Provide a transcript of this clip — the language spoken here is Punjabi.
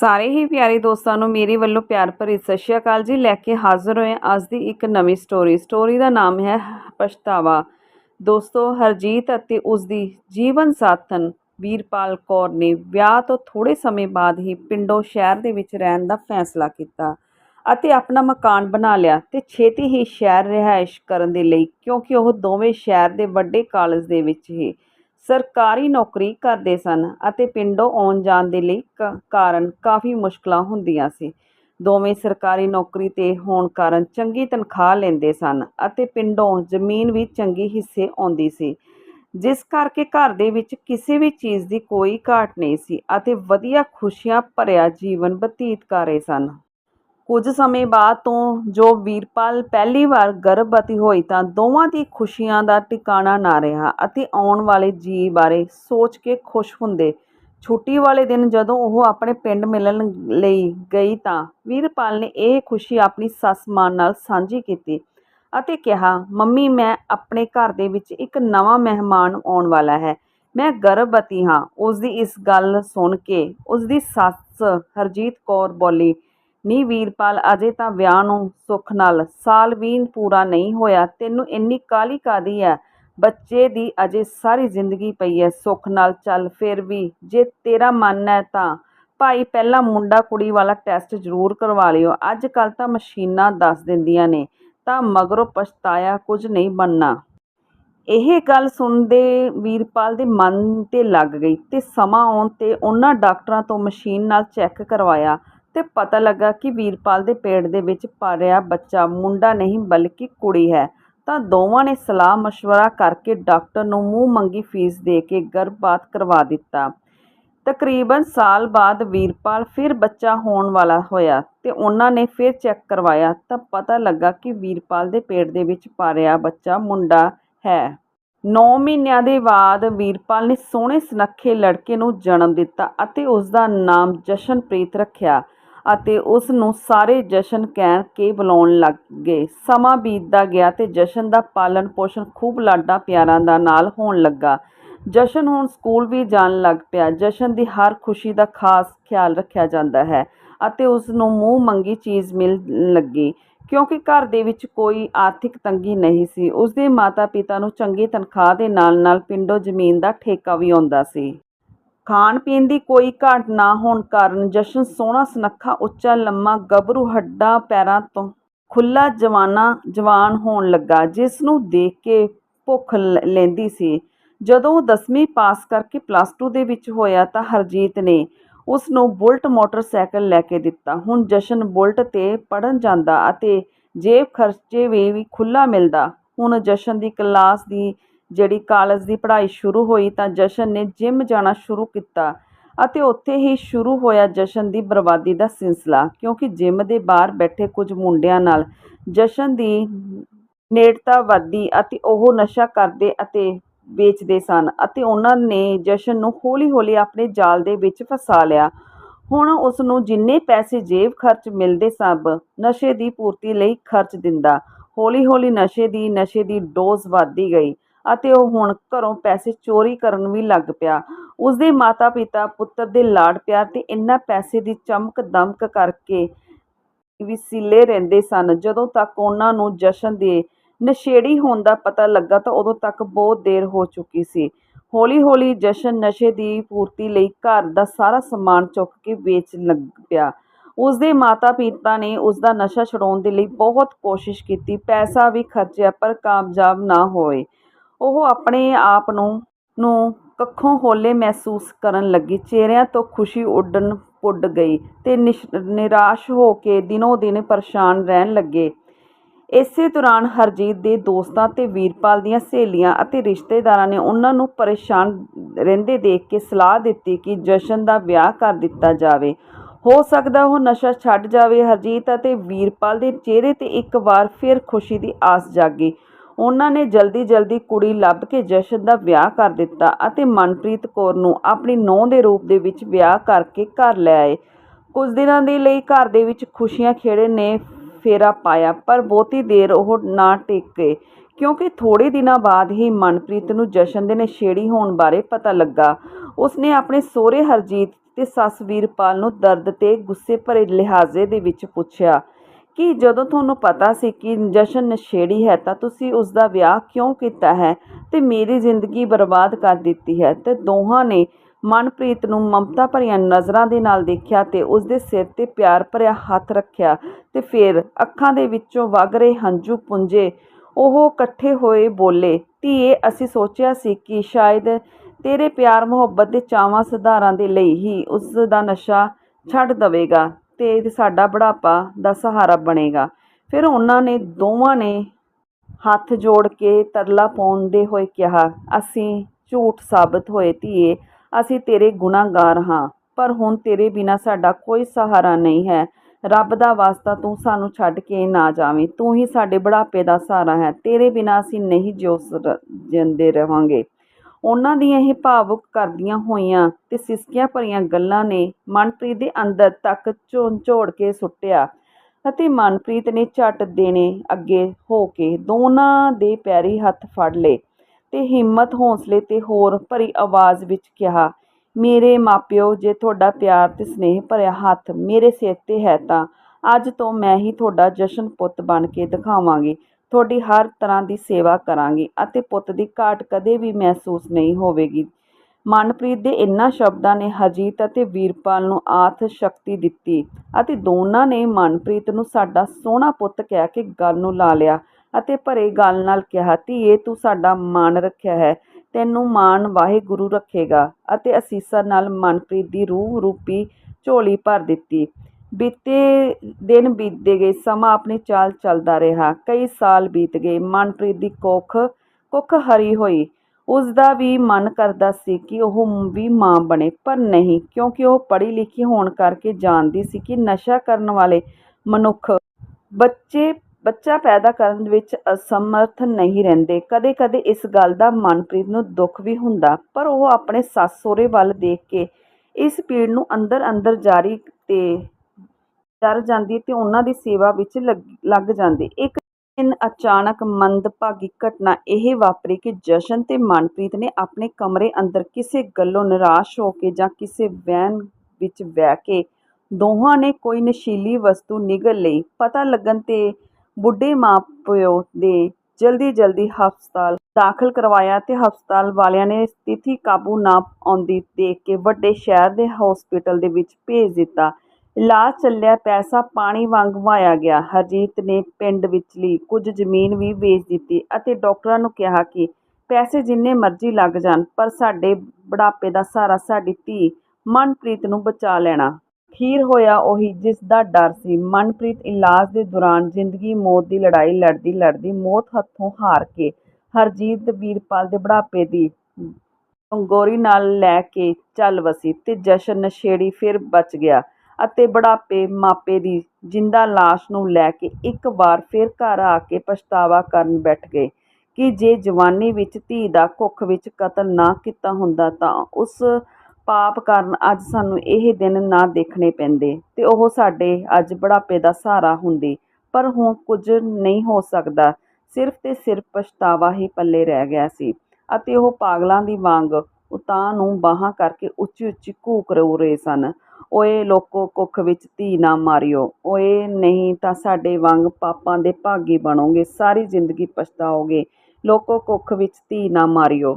ਸਾਰੇ ਹੀ ਪਿਆਰੇ ਦੋਸਤਾਂ ਨੂੰ ਮੇਰੇ ਵੱਲੋਂ ਪਿਆਰ ਭਰੀ ਸਤਿ ਸ਼੍ਰੀ ਅਕਾਲ ਜੀ। ਲੈ ਕੇ ਹਾਜ਼ਰ ਹੋਏ ਅੱਜ ਦੀ ਇੱਕ ਨਵੀਂ ਸਟੋਰੀ ਸਟੋਰੀ ਦਾ ਨਾਮ ਹੈ ਪਛਤਾਵਾ। ਦੋਸਤੋ, ਹਰਜੀਤ ਅਤੇ ਉਸ ਦੀ ਜੀਵਨ ਸਾਥਣ ਵੀਰਪਾਲ ਕੌਰ ਨੇ ਵਿਆਹ ਤੋਂ ਥੋੜੇ ਸਮੇਂ ਬਾਅਦ ਹੀ ਪਿੰਡੋਂ ਸ਼ਹਿਰ ਦੇ ਵਿੱਚ ਰਹਿਣ ਦਾ ਫੈਸਲਾ ਕੀਤਾ ਅਤੇ ਆਪਣਾ ਮਕਾਨ ਬਣਾ ਲਿਆ ਤੇ ਛੇਤੀ ਹੀ ਸ਼ਹਿਰ ਰਿਹਾਇਸ਼ ਕਰਨ ਦੇ ਲਈ ਕਿਉਂਕਿ ਉਹ ਦੋਵੇਂ ਸ਼ਹਿਰ ਦੇ ਵੱਡੇ ਕਾਲਜ ਦੇ ਵਿੱਚ ਹੀ ਸਰਕਾਰੀ ਨੌਕਰੀ ਕਰਦੇ ਸਨ ਅਤੇ ਪਿੰਡੋਂ ਆਉਣ ਜਾਣ ਦੇ ਲਈ ਕ- ਕਾਰਨ ਕਾਫੀ ਮੁਸ਼ਕਲਾਂ ਹੁੰਦੀਆਂ ਸੀ। ਦੋਵੇਂ ਸਰਕਾਰੀ ਨੌਕਰੀ ਤੇ ਹੋਣ ਕਾਰਨ ਚੰਗੀ ਤਨਖਾਹ ਲੈਂਦੇ ਸਨ ਅਤੇ ਪਿੰਡੋਂ ਜ਼ਮੀਨ ਵੀ ਚੰਗੀ ਹਿੱਸੇ ਆਉਂਦੀ ਸੀ। ਜਿਸ ਕਰਕੇ ਘਰ ਦੇ ਵਿੱਚ ਕਿਸੇ ਵੀ ਚੀਜ਼ ਦੀ ਕੋਈ ਘਾਟ ਨਹੀਂ ਸੀ ਅਤੇ ਵਧੀਆ ਖੁਸ਼ੀਆਂ ਭਰਿਆ ਜੀਵਨ ਬਤੀਤ ਕਰ ਰਹੇ ਸਨ। ਕੁਝ ਸਮੇਂ ਬਾਅਦ ਤੋਂ ਜੋ ਵੀਰਪਾਲ ਪਹਿਲੀ ਵਾਰ ਗਰਭਵਤੀ ਹੋਈ ਤਾਂ ਦੋਵਾਂ ਦੀ ਖੁਸ਼ੀਆਂ ਦਾ ਟਿਕਾਣਾ ਨਾ ਰਿਹਾ ਅਤੇ ਆਉਣ ਵਾਲੇ ਜੀ ਬਾਰੇ ਸੋਚ ਕੇ ਖੁਸ਼ ਹੁੰਦੇ। ਛੁੱਟੀ ਵਾਲੇ ਦਿਨ ਜਦੋਂ ਉਹ ਆਪਣੇ ਪਿੰਡ ਮਿਲਣ ਲਈ ਗਈ ਤਾਂ ਵੀਰਪਾਲ ਨੇ ਇਹ ਖੁਸ਼ੀ ਆਪਣੀ ਸੱਸ ਮਾਂ ਨਾਲ ਸਾਂਝੀ ਕੀਤੀ ਅਤੇ ਕਿਹਾ, ਮੰਮੀ, ਮੈਂ ਆਪਣੇ ਘਰ ਦੇ ਵਿੱਚ ਇੱਕ ਨਵਾਂ ਮਹਿਮਾਨ ਆਉਣ ਵਾਲਾ ਹੈ। ਮੈਂ ਗਰਭਵਤੀ ਹਾਂ। ਉਸ ਦੀ ਇਸ ਗੱਲ ਸੁਣ ਕੇ ਉਸ ਦੀ ਸੱਸ ਹਰਜੀਤ ਕੌਰ ਬੋਲੀ ਨੀ ਵੀਰਪਾਲ, ਅਜੇ ਤਾਂ ਵਿਆਹ ਨੂੰ ਸੁੱਖ ਨਾਲ ਸਾਲ ਵੀ ਪੂਰਾ ਨਹੀਂ ਹੋਇਆ, ਤੈਨੂੰ ਇੰਨੀ ਕਾਲੀ ਕਾਦੀ ਹੈ ਬੱਚੇ ਦੀ ਅਜੇ ਸਾਰੀ ਜ਼ਿੰਦਗੀ ਪਈ ਹੈ ਸੁੱਖ ਨਾਲ ਚੱਲ ਫਿਰ ਵੀ, ਜੇ ਤੇਰਾ ਮਨ ਹੈ ਤਾਂ। ਭਾਈ, ਪਹਿਲਾਂ ਮੁੰਡਾ ਕੁੜੀ ਵਾਲਾ ਟੈਸਟ ਜ਼ਰੂਰ ਕਰਵਾ ਲਿਓ ਅੱਜ ਕੱਲ ਤਾਂ ਮਸ਼ੀਨਾਂ ਦੱਸ ਦਿੰਦੀਆਂ ਨੇ, ਤਾਂ ਮਗਰੋਂ ਪਛਤਾਇਆ ਕੁਝ ਨਹੀਂ ਬਣਨਾ। ਇਹ ਗੱਲ ਸੁਣਦੇ ਵੀਰਪਾਲ ਦੇ ਮਨ ਤੇ ਲੱਗ ਗਈ ਤੇ ਸਮਾਂ ਆਉਣ ਤੇ ਉਹਨਾਂ ਡਾਕਟਰਾਂ ਤੋਂ ਮਸ਼ੀਨ ਨਾਲ ਚੈੱਕ ਕਰਵਾਇਆ ਤੇ ਪਤਾ ਲੱਗਾ ਕਿ ਵੀਰਪਾਲ ਦੇ ਪੇਟ ਦੇ ਵਿੱਚ ਪਲ ਰਿਹਾ ਬੱਚਾ। ਮੁੰਡਾ ਨਹੀਂ, ਬਲਕਿ ਕੁੜੀ ਹੈ। ਤਾਂ ਦੋਵਾਂ ਨੇ ਸਲਾਹ مشਵਰਾ ਕਰਕੇ ਡਾਕਟਰ ਨੂੰ ਮੂੰਹ ਮੰਗੀ ਫੀਸ ਦੇ ਕੇ ਗਰਭਪਾਤ ਕਰਵਾ ਦਿੱਤਾ। ਤਕਰੀਬਨ ਸਾਲ ਬਾਅਦ ਵੀਰਪਾਲ ਫਿਰ ਬੱਚਾ ਹੋਣ ਵਾਲਾ ਹੋਇਆ ਤੇ ਉਹਨਾਂ ਨੇ ਫਿਰ ਚੈੱਕ ਕਰਵਾਇਆ। ਤਾਂ ਪਤਾ ਲੱਗਾ ਕਿ ਵੀਰਪਾਲ ਦੇ ਪੇਟ ਦੇ ਵਿੱਚ ਪਾ ਬੱਚਾ ਮੁੰਡਾ ਹੈ। 9 ਮਹੀਨਿਆਂ ਦੇ ਬਾਅਦ ਵੀਰਪਾਲ ਨੇ ਸੋਹਣੇ ਸੁਨੱਖੇ ਲੜਕੇ ਨੂੰ ਜਨਮ ਦਿੱਤਾ ਅਤੇ ਉਸ ਦਾ ਨਾਮ ਜਸ਼ਨਪ੍ਰੀਤ ਰੱਖਿਆ। ਅਤੇ ਉਸ ਨੂੰ ਸਾਰੇ ਜਸ਼ਨ ਕਹਿ ਕੇ ਬੁਲਾਉਣ ਲੱਗ ਗਏ। ਸਮਾਂ ਬੀਤਦਾ ਗਿਆ ਤੇ ਜਸ਼ਨ ਦਾ ਪਾਲਣ ਪੋਸ਼ਣ ਖੂਬ ਲਾਡਾਂ ਪਿਆਰਾਂ ਦਾ ਨਾਲ ਹੋਣ ਲੱਗਾ। ਜਸ਼ਨ ਹੁਣ ਸਕੂਲ ਵੀ ਜਾਣ ਲੱਗ ਪਿਆ। ਜਸ਼ਨ ਦੀ ਹਰ ਖੁਸ਼ੀ ਦਾ ਖਾਸ ਖਿਆਲ ਰੱਖਿਆ ਜਾਂਦਾ ਹੈ ਅਤੇ ਉਸ ਨੂੰ ਮੂੰਹ ਮੰਗੀ ਚੀਜ਼ ਮਿਲਣ ਲੱਗੀ ਕਿਉਂਕਿ ਘਰ ਦੇ ਵਿੱਚ ਕੋਈ ਆਰਥਿਕ ਤੰਗੀ ਨਹੀਂ ਸੀ। ਉਸ ਦੇ ਮਾਤਾ-ਪਿਤਾ ਨੂੰ ਚੰਗੀ ਤਨਖਾਹ ਦੇ ਨਾਲ-ਨਾਲ ਪਿੰਡੋਂ ਜ਼ਮੀਨ ਦਾ ਠੇਕਾ ਵੀ ਆਉਂਦਾ ਸੀ। ਖਾਣ ਪੀਣ ਦੀ ਕੋਈ ਘਾਟ ਨਾ ਹੋਣ ਕਾਰਨ ਜਸ਼ਨ ਸੋਹਣਾ ਸੁਨੱਖਾ, ਉੱਚਾ, ਲੰਮਾ, ਗੱਭਰੂ, ਹੱਡਾਂ ਪੈਰਾਂ ਤੋਂ ਖੁੱਲਾ ਜਵਾਨਾ ਜਵਾਨ ਹੋਣ ਲੱਗਾ, ਜਿਸ ਨੂੰ ਦੇਖ ਕੇ ਭੁੱਖ ਲ- ਲੈਂਦੀ ਸੀ। ਜਦੋਂ ਉਹ 10ਵੀਂ ਪਾਸ ਕਰਕੇ ਪਲੱਸ 2 ਦੇ ਵਿੱਚ ਹੋਇਆ ਤਾਂ ਹਰਜੀਤ ਨੇ ਉਸ ਨੂੰ ਬੁਲਟ ਮੋਟਰਸਾਈਕਲ ਲੈ ਕੇ ਦਿੱਤਾ। ਹੁਣ ਜਸ਼ਨ ਬੁਲਟ ਤੇ ਪੜਨ ਜਾਂਦਾ ਅਤੇ ਜੇਬ ਖਰਚੇ ਵੀ ਵੀ ਖੁੱਲਾ ਮਿਲਦਾ। ਹੁਣ ਜਸ਼ਨ ਦੀ ਕਲਾਸ ਦੀ ਜਿਹੜੀ ਕਾਲਜ ਦੀ ਪੜ੍ਹਾਈ ਸ਼ੁਰੂ ਹੋਈ ਤਾਂ ਜਸ਼ਨ ਨੇ ਜਿਮ ਜਾਣਾ ਸ਼ੁਰੂ ਕੀਤਾ ਅਤੇ ਉੱਥੇ ਹੀ ਸ਼ੁਰੂ ਹੋਇਆ ਜਸ਼ਨ ਦੀ ਬਰਬਾਦੀ ਦਾ ਸਿਲਸਿਲਾ, ਕਿਉਂਕਿ ਜਿਮ ਦੇ ਬਾਹਰ ਬੈਠੇ ਕੁਝ ਮੁੰਡਿਆਂ ਨਾਲ ਜਸ਼ਨ ਦੀ ਨੇੜਤਾ ਵੱਧਦੀ ਅਤੇ ਉਹ ਨਸ਼ਾ ਕਰਦੇ ਅਤੇ ਵੇਚਦੇ ਸਨ ਅਤੇ ਉਹਨਾਂ ਨੇ ਜਸ਼ਨ ਨੂੰ ਹੌਲੀ-ਹੌਲੀ ਆਪਣੇ ਜਾਲ ਦੇ ਵਿੱਚ ਫਸਾ ਲਿਆ। ਹੁਣ ਉਸ ਨੂੰ ਜਿੰਨੇ ਪੈਸੇ ਜੇਬ ਖਰਚ ਮਿਲਦੇ ਸਭ ਨਸ਼ੇ ਦੀ ਪੂਰਤੀ ਲਈ ਖਰਚ ਦਿੰਦਾ। ਹੌਲੀ-ਹੌਲੀ ਨਸ਼ੇ ਦੀ ਨਸ਼ੇ ਦੀ ਡੋਜ਼ ਵੱਧਦੀ ਗਈ। ਅਤੇ ਉਹ ਹੁਣ ਘਰੋਂ ਪੈਸੇ ਚੋਰੀ ਕਰਨ ਵੀ ਲੱਗ ਪਿਆ। ਉਸਦੇ ਮਾਤਾ-ਪਿਤਾ, ਪੁੱਤਰ ਦੇ ਲਾਡ ਪਿਆਰ ਤੇ ਇੰਨਾ ਪੈਸੇ ਦੀ ਚਮਕ ਦਮਕ ਕਰਕੇ ਵਿਸੀਲੇ ਰਹਿੰਦੇ ਸਨ। ਜਦੋਂ ਤੱਕ ਉਹਨਾਂ ਨੂੰ ਜਸ਼ਨ ਦੇ ਨਸ਼ੇੜੀ ਹੋਣ ਦਾ ਪਤਾ ਲੱਗਾ ਤਾਂ ਉਦੋਂ ਤੱਕ ਬਹੁਤ ਦੇਰ ਹੋ ਚੁੱਕੀ ਸੀ। ਹੌਲੀ-ਹੌਲੀ ਜਸ਼ਨ ਨਸ਼ੇ ਦੀ ਪੂਰਤੀ ਲਈ ਘਰ ਦਾ ਸਾਰਾ ਸਮਾਨ ਚੁੱਕ ਕੇ ਵੇਚਣ ਲੱਗ ਪਿਆ। ਉਸਦੇ ਮਾਤਾ-ਪਿਤਾ ਨੇ ਉਸਦਾ ਨਸ਼ਾ ਛੁਡਾਉਣ ਦੇ ਲਈ ਬਹੁਤ ਕੋਸ਼ਿਸ਼ ਕੀਤੀ। ਪੈਸਾ ਵੀ ਖਰਚਿਆ ਪਰ ਕਾਮਯਾਬ ਨਾ ਹੋਏ। ਉਹ ਆਪਣੇ ਆਪ ਨੂੰ ਨੂੰ ਕੱਖੋਂ ਹੌਲੇ ਮਹਿਸੂਸ ਕਰਨ ਲੱਗੀ। ਚਿਹਰਿਆਂ ਤੋਂ ਖੁਸ਼ੀ ਉੱਡਣ ਉੱਡ ਗਈ ਤੇ ਨਿਸ਼- ਨਿਰਾਸ਼ ਹੋ ਕੇ ਦਿਨੋ ਦਿਨ ਪਰੇਸ਼ਾਨ ਰਹਿਣ ਲੱਗੇ। ਇਸੇ ਦੌਰਾਨ ਹਰਜੀਤ ਦੇ ਦੋਸਤਾਂ ਤੇ ਵੀਰਪਾਲ ਦੀਆਂ ਸਹੇਲੀਆਂ ਅਤੇ ਰਿਸ਼ਤੇਦਾਰਾਂ ਨੇ ਉਹਨਾਂ ਨੂੰ ਪਰੇਸ਼ਾਨ ਰਹਿੰਦੇ ਦੇਖ ਕੇ ਸਲਾਹ ਦਿੱਤੀ ਕਿ ਜਸ਼ਨ ਦਾ ਵਿਆਹ ਕਰ ਦਿੱਤਾ ਜਾਵੇ। ਹੋ ਸਕਦਾ ਉਹ ਨਸ਼ਾ ਛੱਡ ਜਾਵੇ। ਹਰਜੀਤ ਅਤੇ ਵੀਰਪਾਲ ਦੇ ਚਿਹਰੇ ਤੇ ਇੱਕ ਵਾਰ ਫਿਰ ਖੁਸ਼ੀ ਦੀ ਆਸ ਜਾਗੀ। ਉਹਨਾਂ ਨੇ ਜਲਦੀ ਜਲਦੀ ਕੁੜੀ ਲੱਭ ਕੇ ਜਸ਼ਨ ਦਾ ਵਿਆਹ ਕਰ ਦਿੱਤਾ ਅਤੇ ਮਨਪ੍ਰੀਤ ਕੌਰ ਨੂੰ ਆਪਣੀ ਨੂੰਹ ਦੇ ਰੂਪ ਦੇ ਵਿੱਚ ਵਿਆਹ ਕਰਕੇ ਘਰ ਲੈ ਆਏ। ਕੁਝ ਦਿਨਾਂ ਦੇ ਲਈ ਘਰ ਦੇ ਵਿੱਚ ਖੁਸ਼ੀਆਂ ਖੇੜੇ ਨੇ ਫੇਰਾ ਪਾਇਆ, ਪਰ ਬਹੁਤੀ ਦੇਰ ਉਹ ਨਾ ਟਿਕੇ ਕਿਉਂਕਿ ਥੋੜੇ ਦਿਨਾਂ ਬਾਅਦ ਹੀ ਮਨਪ੍ਰੀਤ ਨੂੰ ਜਸ਼ਨ ਦੇ ਨਸ਼ੇੜੀ ਹੋਣ ਬਾਰੇ ਪਤਾ ਲੱਗਾ। ਉਸਨੇ ਆਪਣੇ ਸਹੁਰੇ ਹਰਜੀਤ ਤੇ ਸੱਸ ਵੀਰਪਾਲ ਨੂੰ ਦਰਦ ਤੇ ਗੁੱਸੇ ਭਰੇ ਲਿਹਾਜ਼ੇ ਦੇ ਵਿੱਚ ਪੁੱਛਿਆ ਕਿ ਜਦੋਂ ਤੁਹਾਨੂੰ ਪਤਾ ਸੀ ਕਿ ਜਸ਼ਨ ਨਸ਼ੇੜੀ ਹੈ, ਤਾਂ ਤੁਸੀਂ ਉਸ ਦਾ ਵਿਆਹ ਕਿਉਂ ਕੀਤਾ ਹੈ ਤੇ ਮੇਰੀ ਜ਼ਿੰਦਗੀ ਬਰਬਾਦ ਕਰ ਦਿੱਤੀ ਹੈ। ਤੇ ਦੋਹਾਂ ਨੇ ਮਨਪ੍ਰੀਤ ਨੂੰ ਮਮਤਾ ਭਰੀਆਂ ਨਜ਼ਰਾਂ ਦੇ ਨਾਲ ਦੇਖਿਆ ਤੇ ਉਸ ਦੇ ਸਿਰ ਤੇ ਪਿਆਰ ਭਰਿਆ ਹੱਥ ਰੱਖਿਆ ਤੇ ਫਿਰ ਅੱਖਾਂ ਦੇ ਵਿੱਚੋਂ ਵਗ ਰਹੇ ਹੰਝੂ ਪੁੰਜੇ ਉਹ ਇਕੱਠੇ ਹੋਏ ਬੋਲੇ, ਧੀਏ, ਅਸੀਂ ਸੋਚਿਆ ਸੀ ਕਿ ਸ਼ਾਇਦ ਤੇਰੇ ਪਿਆਰ ਮੁਹੱਬਤ ਦੇ ਚਾਵਾਂ ਸੁਧਾਰਾਂ ਦੇ ਲਈ ਹੀ ਉਸ ਦਾ ਨਸ਼ਾ ਛੱਡ ਦੇਵੇਗਾ। ਤੇ ਸਾਡਾ ਬੁਢਾਪਾ ਦਾ ਸਹਾਰਾ ਬਣੇਗਾ। ਫਿਰ ਉਹਨਾਂ ਨੇ ਦੋਵਾਂ ਨੇ ਹੱਥ ਜੋੜ ਕੇ ਤਰਲਾ ਪਾਉਂਦੇ ਹੋਏ ਕਿਹਾ, ਅਸੀਂ ਝੂਠ ਸਾਬਤ ਹੋਏ ਧੀਏ, ਅਸੀਂ ਤੇਰੇ ਗੁਨਾਹਗਾਰ ਹਾਂ, ਪਰ ਹੁਣ ਤੇਰੇ ਬਿਨਾ ਸਾਡਾ ਕੋਈ ਸਹਾਰਾ ਨਹੀਂ ਹੈ। ਰੱਬ ਦਾ ਵਾਸਤਾ ਤੂੰ ਸਾਨੂੰ ਛੱਡ ਕੇ ਨਾ ਜਾਵੀਂ। ਤੂੰ ਹੀ ਸਾਡੇ ਬੁਢਾਪੇ ਦਾ ਸਹਾਰਾ ਹੈ। ਤੇਰੇ ਬਿਨਾ ਅਸੀਂ ਨਹੀਂ ਜਿਉ ਸਰ- ਜਿਉਂਦੇ ਰਹਾਂਗੇ ਉਹਨਾਂ ਦੀਆਂ ਇਹ ਭਾਵੁਕ ਕਰਦੀਆਂ ਹੋਈਆਂ ਤੇ ਸਿਸਕੀਆਂ ਭਰੀਆਂ ਗੱਲਾਂ ਨੇ ਮਨਪ੍ਰੀਤ ਦੇ ਅੰਦਰ ਤੱਕ ਝੋਂਝੋੜ ਕੇ ਸੁੱਟਿਆ ਅਤੇ ਮਨਪ੍ਰੀਤ ਨੇ ਝੱਟ ਦੇਣੇ ਅੱਗੇ ਹੋ ਕੇ ਦੋਨਾਂ ਦੇ ਪੈਰੀ ਹੱਥ ਫੜ ਲਏ ਤੇ ਹਿੰਮਤ ਹੌਸਲੇ ਤੇ ਹੋਰ ਭਰੀ ਆਵਾਜ਼ ਵਿੱਚ ਕਿਹਾ, ਮੇਰੇ ਮਾਪਿਓ, ਜੇ ਤੁਹਾਡਾ ਪਿਆਰ ਤੇ ਸਨੇਹ ਭਰਿਆ ਹੱਥ ਮੇਰੇ ਸਿਰ ਤੇ ਹੈ ਤਾਂ ਅੱਜ ਤੋਂ ਮੈਂ ਹੀ ਤੁਹਾਡਾ ਜਸ਼ਨ ਪੁੱਤ ਬਣ ਕੇ ਦਿਖਾਵਾਂਗੀ। ਤੁਹਾਡੀ ਹਰ ਤਰ੍ਹਾਂ ਦੀ ਸੇਵਾ ਕਰਾਂਗੀ ਅਤੇ ਪੁੱਤ ਦੀ ਘਾਟ ਕਦੇ ਵੀ ਮਹਿਸੂਸ ਨਹੀਂ ਹੋਵੇਗੀ। ਮਨਪ੍ਰੀਤ ਦੇ ਇਨ੍ਹਾਂ ਸ਼ਬਦਾਂ ਨੇ ਹਰਜੀਤ ਅਤੇ ਵੀਰਪਾਲ ਨੂੰ ਆਥ ਸ਼ਕਤੀ ਦਿੱਤੀ ਅਤੇ ਦੋਨਾਂ ਨੇ ਮਨਪ੍ਰੀਤ ਨੂੰ ਸਾਡਾ ਸੋਹਣਾ ਪੁੱਤ ਕਹਿ ਕੇ ਗੱਲ ਨੂੰ ਲਾ ਲਿਆ ਅਤੇ ਭਰੇ ਗੱਲ ਨਾਲ ਕਿਹਾ, ਧੀਏ, ਤੂੰ ਸਾਡਾ ਮਾਣ ਰੱਖਿਆ ਹੈ, ਤੈਨੂੰ ਮਾਣ ਵਾਹਿਗੁਰੂ ਰੱਖੇਗਾ। ਅਤੇ ਅਸੀਸਾਂ ਨਾਲ ਮਨਪ੍ਰੀਤ ਦੀ ਰੂਹ ਰੂਪੀ ਝੋਲੀ ਭਰ ਦਿੱਤੀ। ਬੀਤੇ ਦਿਨ ਬੀਤਦੇ ਗਏ, ਸਮਾਂ ਆਪਣੀ ਚਾਲ ਚੱਲਦਾ ਰਿਹਾ। ਕਈ ਸਾਲ ਬੀਤ ਗਏ, ਮਨਪ੍ਰੀਤ ਦੀ ਕੁੱਖ ਕੁੱਖ ਹਰੀ ਹੋਈ। ਉਸ ਦਾ ਵੀ ਮਨ ਕਰਦਾ ਸੀ ਕਿ ਉਹ ਵੀ ਮਾਂ ਬਣੇ, ਪਰ ਨਹੀਂ, ਕਿਉਂਕਿ ਉਹ ਪੜ੍ਹੀ ਲਿਖੀ ਹੋਣ ਕਰਕੇ ਜਾਣਦੀ ਸੀ ਕਿ ਨਸ਼ਾ ਕਰਨ ਵਾਲੇ ਮਨੁੱਖ ਬੱਚੇ, ਬੱਚਾ ਪੈਦਾ ਕਰਨ ਵਿੱਚ ਅਸਮਰਥ ਨਹੀਂ ਰਹਿੰਦੇ। ਕਦੇ ਕਦੇ ਇਸ ਗੱਲ ਦਾ ਮਨਪ੍ਰੀਤ ਨੂੰ ਦੁੱਖ ਵੀ ਹੁੰਦਾ, ਪਰ ਉਹ ਆਪਣੇ ਸੱਸ ਸਹੁਰੇ ਵੱਲ ਦੇਖ ਕੇ ਇਸ ਪੀੜ ਨੂੰ ਅੰਦਰ ਅੰਦਰ ਜਾਰੀ ਤੇ ਡਰ ਜਾਂਦੀ ਤੇ ਉਹਨਾਂ ਦੀ ਸੇਵਾ ਵਿੱਚ ਲੱਗ- ਲੱਗ ਜਾਂਦੀ ਇੱਕ ਦਿਨ ਅਚਾਨਕ ਮੰਦਭਾਗੀ ਘਟਨਾ ਇਹ ਵਾਪਰੀ ਕਿ ਜਸ਼ਨ ਤੇ ਮਨਪ੍ਰੀਤ ਨੇ ਆਪਣੇ ਕਮਰੇ ਅੰਦਰ ਕਿਸੇ ਗੱਲੋਂ ਨਿਰਾਸ਼ ਹੋ ਕੇ ਜਾਂ ਕਿਸੇ ਵਹਿਮ ਵਿੱਚ ਬਹਿ ਕੇ ਦੋਹਾਂ ਨੇ ਕੋਈ ਨਸ਼ੀਲੀ ਵਸਤੂ ਨਿਗਲ ਲਈ। ਪਤਾ ਲੱਗਣ ਤੇ ਬੁੱਢੇ ਮਾਂ-ਪਿਓ ਦੇ ਜਲਦੀ ਜਲਦੀ ਹਸਪਤਾਲ ਦਾਖਲ ਕਰਵਾਇਆ ਤੇ ਹਸਪਤਾਲ ਵਾਲਿਆਂ ਨੇ ਸਥਿਤੀ ਕਾਬੂ ਨਾ ਆਉਂਦੀ ਦੇਖ ਕੇ ਵੱਡੇ ਸ਼ਹਿਰ ਦੇ ਹਸਪੀਟਲ ਦੇ ਵਿੱਚ ਭੇਜ ਦਿੱਤਾ। ਇਲਾਜ ਚੱਲਿਆ, ਪੈਸਾ ਪਾਣੀ ਵਾਂਗ ਵਹਾਇਆ ਗਿਆ। ਹਰਜੀਤ ਨੇ ਪਿੰਡ ਵਿਚਲੀ ਕੁਝ ਜ਼ਮੀਨ ਵੀ ਵੇਚ ਦਿੱਤੀ ਅਤੇ ਡਾਕਟਰਾਂ ਨੂੰ ਕਿਹਾ ਕਿ ਪੈਸੇ ਜਿੰਨੇ ਮਰਜ਼ੀ ਲੱਗ ਜਾਣ, ਪਰ ਸਾਡੇ ਬੁਢਾਪੇ ਦਾ ਸਹਾਰਾ ਸਾਡੀ ਧੀ ਮਨਪ੍ਰੀਤ ਨੂੰ ਬਚਾ ਲੈਣਾ। ਖੀਰ ਹੋਇਆ ਉਹੀ ਜਿਸ ਦਾ ਡਰ ਸੀ। ਮਨਪ੍ਰੀਤ ਇਲਾਜ ਦੇ ਦੌਰਾਨ ਜ਼ਿੰਦਗੀ, ਮੌਤ ਦੀ ਲੜਾਈ ਲੜਦੀ ਲੜਦੀ ਮੌਤ ਹੱਥੋਂ ਹਾਰ ਕੇ ਹਰਜੀਤ ਵੀਰਪਾਲ ਦੇ ਬੁਢਾਪੇ ਦੀ ਗੋਰੀ ਨਾਲ ਲੈ ਕੇ ਚੱਲ ਵਸੀ ਤੇ ਜਸ਼ਨ ਨਸ਼ੇੜੀ ਫਿਰ ਬਚ ਗਿਆ। ਅਤੇ ਬੁਢਾਪੇ ਮਾਪੇ ਦੀ ਜਿੰਦਾ ਲਾਸ਼ ਨੂੰ ਲੈ ਕੇ ਇੱਕ ਵਾਰ ਫਿਰ ਘਰ ਆ ਕੇ ਪਛਤਾਵਾ ਕਰਨ ਬੈਠ ਗਏ ਕਿ ਜੇ ਜਵਾਨੀ ਵਿੱਚ ਧੀ ਦਾ ਕੁੱਖ ਵਿੱਚ ਕਤਲ ਨਾ ਕੀਤਾ ਹੁੰਦਾ ਤਾਂ ਉਸ ਪਾਪ ਕਾਰਨ ਅੱਜ ਸਾਨੂੰ ਇਹ ਦਿਨ ਨਾ ਦੇਖਣੇ ਪੈਂਦੇ ਤੇ ਉਹ ਸਾਡੇ ਅੱਜ ਬੁਢਾਪੇ ਦਾ ਸਹਾਰਾ ਹੁੰਦੀ, ਪਰ ਹੁਣ ਕੁਝ ਨਹੀਂ ਹੋ ਸਕਦਾ। ਸਿਰਫ ਤੇ ਸਿਰਫ ਪਛਤਾਵਾ ਹੀ ਪੱਲੇ ਰਹਿ ਗਿਆ ਸੀ ਅਤੇ ਉਹ ਪਾਗਲਾਂ ਦੀ ਵਾਂਗ ਉਤਾਂਹ ਨੂੰ ਬਾਹਾਂ ਕਰਕੇ ਉੱਚੀ ਉੱਚੀ ਕੂਕ ਰੋ ਰਹੇ ਸਨ। ਓਏ ਲੋਕੋ ਕੁੱਖ ਵਿੱਚ ਧੀ ਨਾ ਮਾਰਿਓ। ਓਏ ਨਹੀਂ ਤਾਂ ਸਾਡੇ ਵਾਂਗ ਪਾਪਾਂ ਦੇ ਭਾਗੀ ਬਣੋਗੇ, ਸਾਰੀ ਜ਼ਿੰਦਗੀ ਪਛਤਾਓਗੇ। ਲੋਕੋ ਕੁੱਖ ਵਿੱਚ ਧੀ ਨਾ ਮਾਰਿਓ।